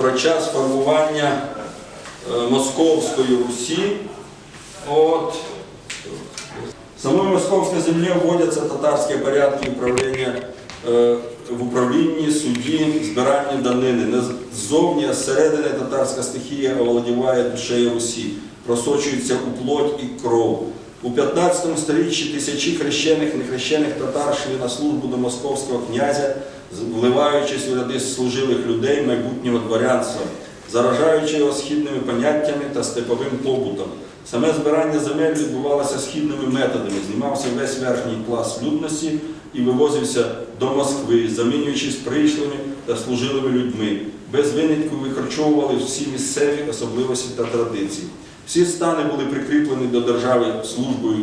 про час формування е, Московської Русі. От, в самой московской земле вводятся татарські порядки управління е, в управлінні, суді, збиранні данини. Не ззовні, а зсередини татарська стихія оволодіває душею Русі, просочується у плоть і кров. У 15 сторіччі тисячі хрещених, нехрещених татар йшли на службу до московського князя, вливаючись у ряди служилих людей майбутнього дворянства, заражаючи його східними поняттями та степовим побутом. Саме збирання земель відбувалося східними методами. Знімався весь верхній клас людності і вивозився до Москви, замінюючись прийшлими та служилими людьми. Без винятку викорчовували всі місцеві особливості та традиції. Всі стани були прикріплені до держави службою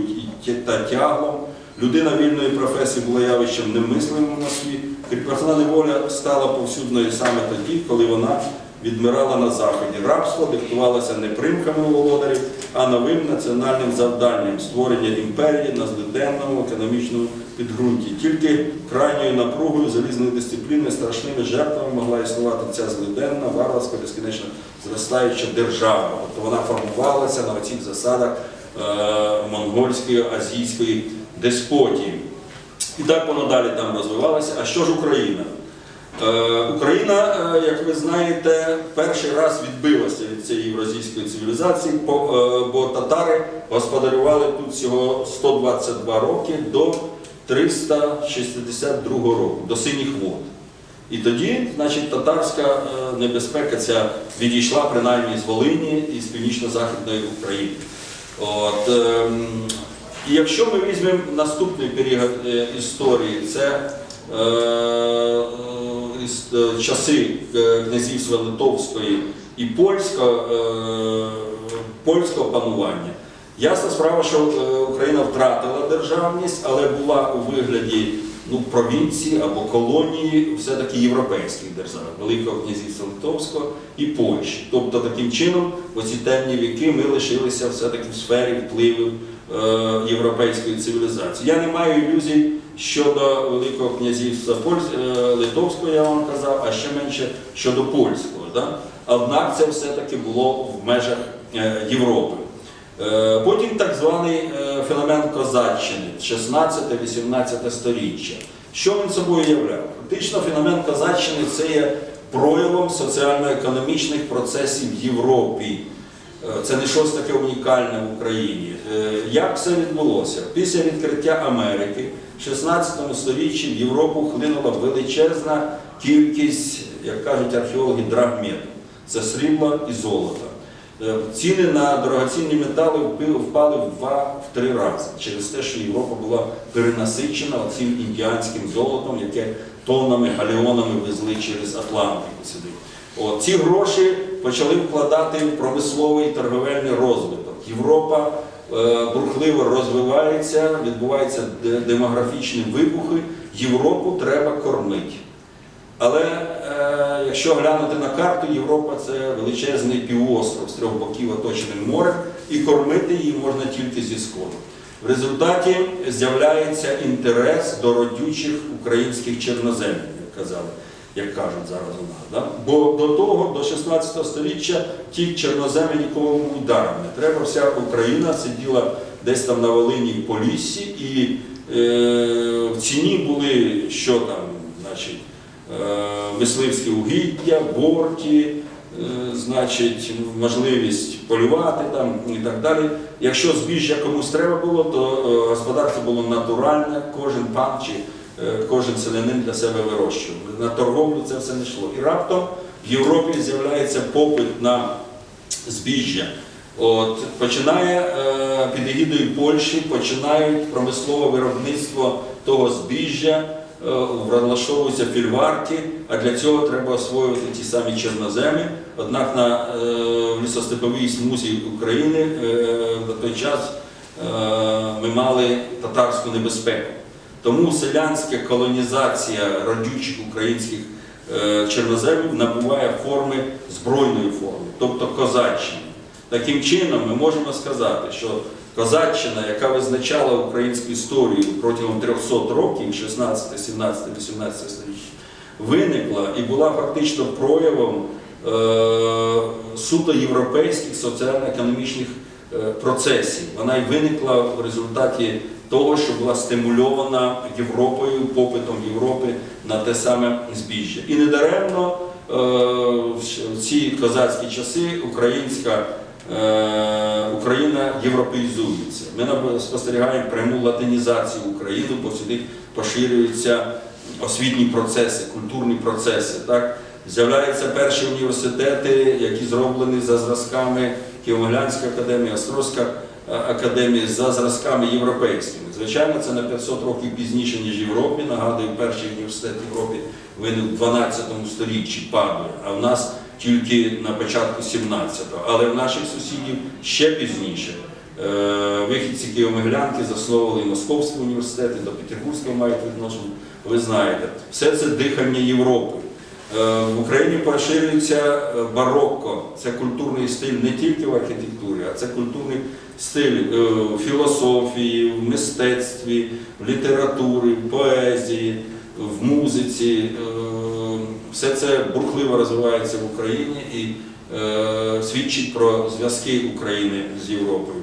та тяглом. Людина вільної професії була явищем немислимим на світ. Кріпосна неволя стала повсюдною саме тоді, коли вона відмирала на заході. Рабство диктувалося не примками володарів, а новим національним завданням створення імперії на злиденному економічному підґрунті. Тільки крайньою напругою залізної дисципліни, страшними жертвами могла існувати ця злиденна, варварська, безкінечно зростаюча держава. Тобто вона формувалася на оцих засадах е, монгольської, азійської деспотії. І так воно далі там розвивалося. А що ж Україна? Е, Україна, е, як ви знаєте, перший раз відбилася від цієї євразійської цивілізації, бо татари господарювали тут всього 122 роки до 362 року, до синіх вод. І тоді, значить, татарська е, небезпека ця відійшла принаймні з Волині і з північно-західної України. От, ем, і якщо ми візьмемо наступний період е, історії, це е, е, часи князівства Литовської і польського, е, польського панування. Ясна справа, що Україна втратила державність, але була у вигляді ну, провінції або колонії все-таки європейських держав, Великого князівства Литовського і Польщі. Тобто таким чином, оці темні віки ми лишилися все-таки в сфері впливів е, європейської цивілізації. Я не маю ілюзій щодо Великого князівства е, Литовського, я вам казав, а ще менше щодо польського. Да? Однак це все-таки було в межах е, Європи. Е, Потім так званий е, феномен козаччини 16-18 сторіччя. Що він собою являв? Фактично феномен козаччини це є проявом соціально-економічних процесів в Європі. Е, Це не щось таке унікальне в Україні. Як все відбулося? Після відкриття Америки в 16 сторіччі в Європу хлинула величезна кількість, як кажуть археологи, драгмету. Це срібла і золота. Е, Ціни на дорогоцінні метали впали в два-три рази через те, що Європа була перенасичена цим індіанським золотом, яке тоннами, галеонами везли через Атлантику сюди. От, ці гроші почали вкладати в промисловий торговельний розвиток. Європа е, бурхливо розвивається, відбуваються демографічні вибухи. Європу треба кормити. Але е, якщо глянути на карту, Європа це величезний півостров з трьох боків оточений морем, і кормити її можна тільки зі сходу. В результаті з'являється інтерес до родючих українських чорноземів, як казали, як кажуть зараз у нас. Да? Бо до того, до 16 століття, ті чорноземи нікому ударом не треба. Вся Україна сиділа десь там на Волині і Поліссі, і е, в ціні були що там, значить е, мисливське угіддя, борті, е, значить, можливість полювати там і так далі. Якщо збіжжя комусь треба було, то е, господарство було натуральне, кожен пан чи кожен селянин для себе вирощував. На торговлю це все не йшло. І раптом в Європі з'являється попит на збіжжя. От, починає е, під егідою Польщі починають промислове виробництво того збіжжя, влаштовуються фільварки, а для цього треба освоювати ті самі чорноземи. Однак на е, лісостеповій смузі України е, на той час е, ми мали татарську небезпеку. Тому селянська колонізація родючих українських е, чорноземів набуває форми збройної форми, тобто козаччини. Таким чином, ми можемо сказати, що козаччина, яка визначала українську історію протягом 300 років, 16, 17, 18 століття, виникла і була фактично проявом е, суто європейських соціально-економічних е, процесів. Вона й виникла в результаті того, що була стимульована Європою, попитом Європи на те саме збіжжя. І недаремно е, в ці козацькі часи українська Україна європеїзується. Ми спостерігаємо пряму латинізацію України, бо сюди поширюються освітні процеси, культурні процеси. Так? З'являються перші університети, які зроблені за зразками Києво-Могилянська академія, Острозька е, академія за зразками європейськими. Звичайно, це на 500 років пізніше, ніж в Європі. Нагадую, перший університет в Європі виник в 12 сторіччі Падує, а в нас тільки на початку 17-го. Але в наших сусідів ще пізніше. Е, Вихідці Києво-Могилянки засновували Московський університет, і до Петербурзького мають відношення. Ви знаєте, все це дихання Європи. Е, В Україні поширюється е, барокко. Це культурний стиль не тільки в архітектурі, а це культурний стиль в філософії, в мистецтві, в літературі, в поезії, в музиці. Е, Все це бурхливо розвивається в Україні і е, свідчить про зв'язки України з Європою.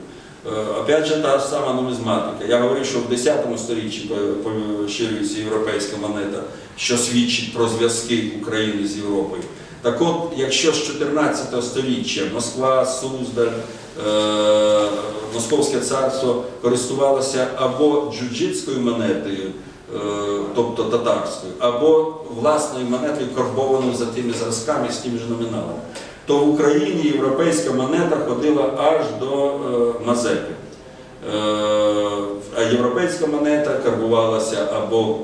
Е, Опять же, та ж сама нумізматика. Я говорив, що в 10 сторіччі поширюється європейська монета, що свідчить про зв'язки України з Європою. Так от, якщо з 14 століття Москва, Суздаль, Московське царство користувалося або джуджитською монетою, тобто татарською, або власною монетою, карбованою за тими зразками з тим же номіналом, то в Україні європейська монета ходила аж до е, Мазепи. Е, А європейська монета карбувалася або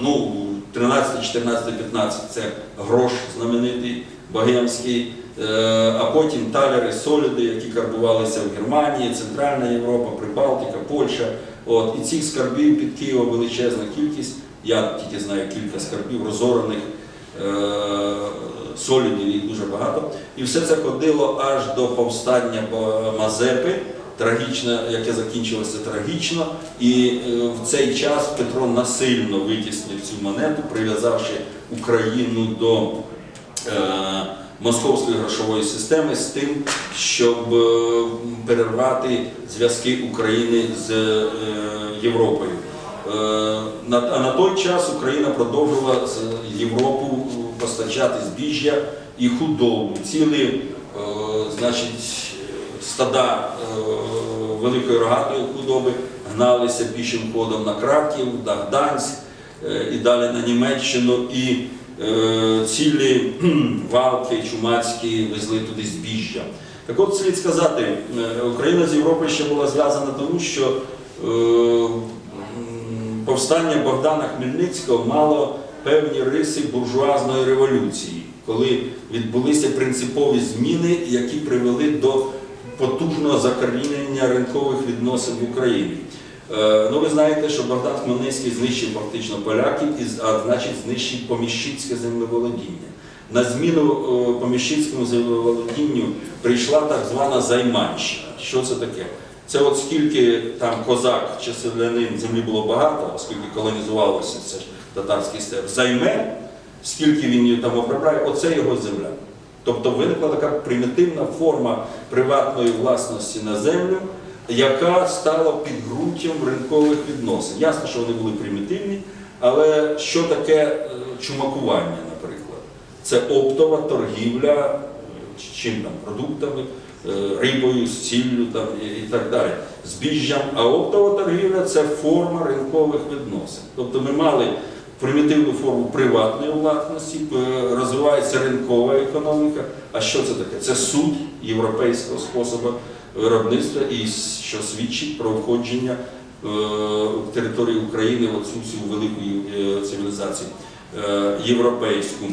ну, 13, 14, 15 це грош знаменитий богемський, е, а потім талери, соліди, які карбувалися в Германії, Центральна Європа, Прибалтика, Польща. От, і цих скарбів під Києвом величезна кількість. Я тільки знаю кілька скарбів розорених е, солідів, їх дуже багато. І все це ходило аж до повстання Мазепи, трагічно, яке закінчилося трагічно. І е, в цей час Петро насильно витіснив цю монету, прив'язавши Україну до е, московської грошової системи з тим, щоб е, перервати зв'язки України з е, Європою. Е, А на той час Україна продовжувала з Європу постачати збіжжя і худобу. Цілі значить, стада великої рогатої худоби гналися пішим ходом на Краків, на Гданськ і далі на Німеччину. І цілі валки чумацькі везли туди збіжжя. Так от слід сказати, е, Україна з Європою ще була зв'язана тому, що е, повстання Богдана Хмельницького мало певні риси буржуазної революції, коли відбулися принципові зміни, які привели до потужного закорінення ринкових відносин в Україні. Е, Ну, ви знаєте, що Богдан Хмельницький знищив фактично поляків, а значить знищив поміщицьке землеволодіння. На зміну е, поміщицькому землеволодінню прийшла так звана займанщина. Що це таке? Це от скільки там козак чи селянин землі було багато, оскільки колонізувалося це татарський степ, займе, скільки він її там обробляє, оце його земля. Тобто виникла така примітивна форма приватної власності на землю, яка стала підґрунтям ринкових відносин. Ясно, що вони були примітивні, але що таке е, чумакування, наприклад? Це оптова торгівля е, чим там, продуктами, е, рибою, сіллю там, і, так далі, збіжжям. А оптова торгівля це форма ринкових відносин. Тобто ми мали примітивну форму приватної власності, розвивається ринкова економіка. А що це таке? Це суд європейського способу виробництва, і що свідчить про входження е, в території України в цю велику е, цивілізацію е, європейську.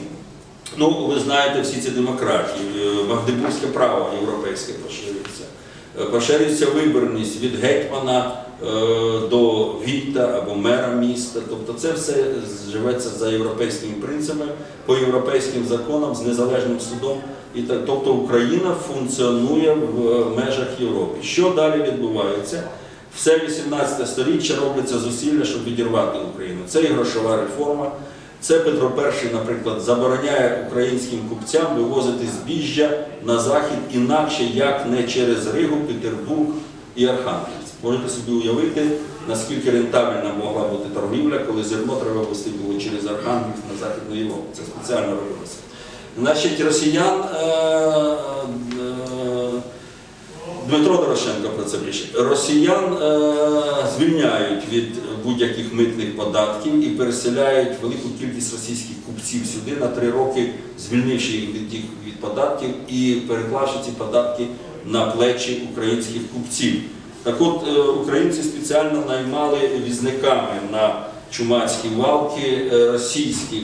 Ну, ви знаєте всі ці демократії, магдебурзьке право європейське поширюється. Поширюється виборність від гетьмана до війта або мера міста. Тобто це все живеться за європейськими принципами, по європейським законам, з незалежним судом. І так, тобто Україна функціонує в е, межах Європи. Що далі відбувається? Все 18 століття робляться зусилля, щоб відірвати Україну. Це і грошова реформа, Це Петро І, наприклад, забороняє українським купцям вивозити збіжжя на захід інакше, як не через Ригу, Петербург і Архангельськ. Можете собі уявити, наскільки рентабельна могла бути торгівля, коли зерно треба вести було через Архангельськ на Західну Європу. Це спеціально робилося. Значить, росіян е, е, Дмитро Дорошенко про це пише. Росіян е, звільняють від будь-яких митних податків і переселяють велику кількість російських купців сюди на три роки, звільнивши їх від, від податків і переклавши ці податки на плечі українських купців. Так от е, українці спеціально наймали візниками на чумацькі валки е, російських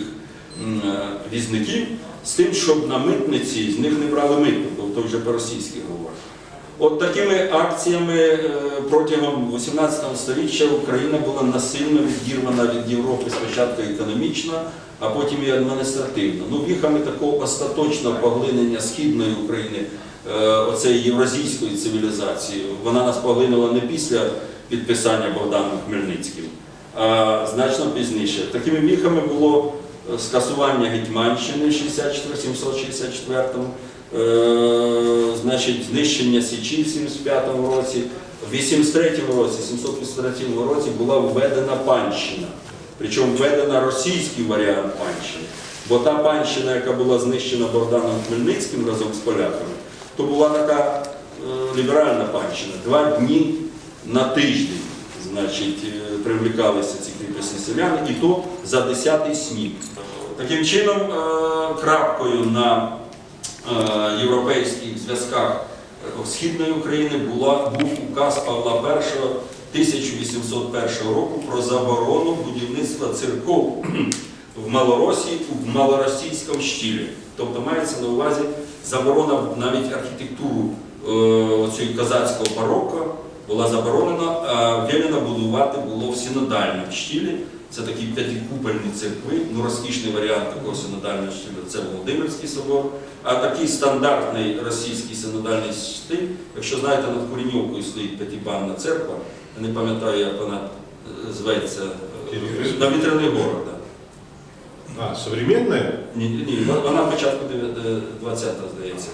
е, візників з тим, щоб на митниці з них не брали митну, бо то вже по-російськи говорять. От такими акціями е, протягом 18 століття Україна була насильно відірвана від Європи спочатку економічно, а потім і адміністративно. Ну, віхами такого остаточного поглинення східної України, е, оцеї євразійської цивілізації, вона нас поглинула не після підписання Богданом Хмельницьким, а значно пізніше. Такими віхами було е, скасування Гетьманщини в 64-764 Е, значить, знищення Січі в 75 році. В 83 році, 753 році була введена панщина. Причому введена російський варіант панщини. Бо та панщина, яка була знищена Богданом Хмельницьким разом з поляками, то була така е, ліберальна панщина. Два дні на тиждень значить, е, привлікалися ці кріпосні селяни, і то за 10-й сніг. Таким чином, е, крапкою на е, європейських зв'язках е, Східної України була, був указ Павла І 1801 року про заборону будівництва церков в Малоросії в малоросійському щілі. Тобто мається на увазі заборона навіть архітектуру е, цієї козацького барокко була заборонена, а велено будувати було в синодальному щілі. Це такі п'ятикупольні церкви, ну розкішний варіант такого синодального щиля це Володимирський собор. А такий стандартний російський синодальний штиль, якщо знаєте, над Куренівкою стоїть п'ятибанна церква, я не пам'ятаю, як вона е, зветься, е, на вітряний город. А, современная? Ні, ні, вона початку 20-го, здається,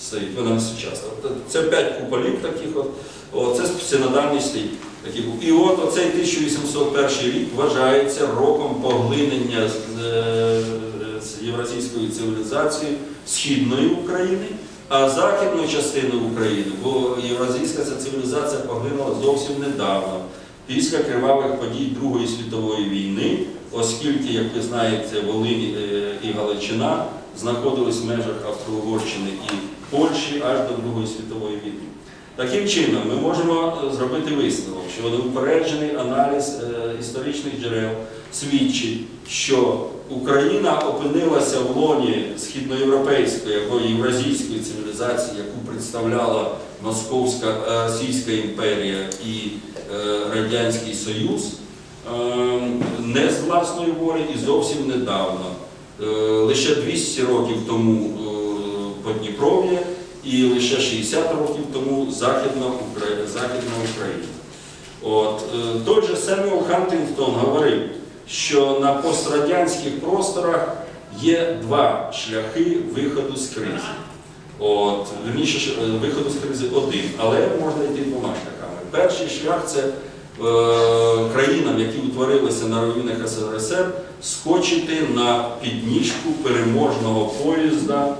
стоїть, вона не сучасна. Це п'ять куполів таких, от, о, це синодальний стиль. Такий був. І от оцей 1801 рік вважається роком поглинення е, з євразійської цивілізації східної України, а західної частини України, бо євразійська цивілізація поглинула зовсім недавно, після кривавих подій Другої світової війни, оскільки, як ви знаєте, Волинь е, і Галичина знаходились в межах Австро-Угорщини і Польщі аж до Другої світової війни. Таким чином, ми можемо е, зробити висновок, що неупереджений аналіз е, історичних джерел свідчить, що Україна опинилася в лоні східноєвропейської або євразійської цивілізації, яку представляла Московська Російська імперія і Радянський Союз, не з власної волі і зовсім недавно. Е, Лише 200 років тому е, Подніпров'я і лише 60 років тому Західна Україна. От, е, той же Семюел Хантингтон говорив, що на пострадянських просторах є два шляхи виходу з кризи. От, виходу з кризи один, але можна йти двома шляхами. Перший шлях це країнам, які утворилися на руїнах СРСР, скочити на підніжку переможного поїзда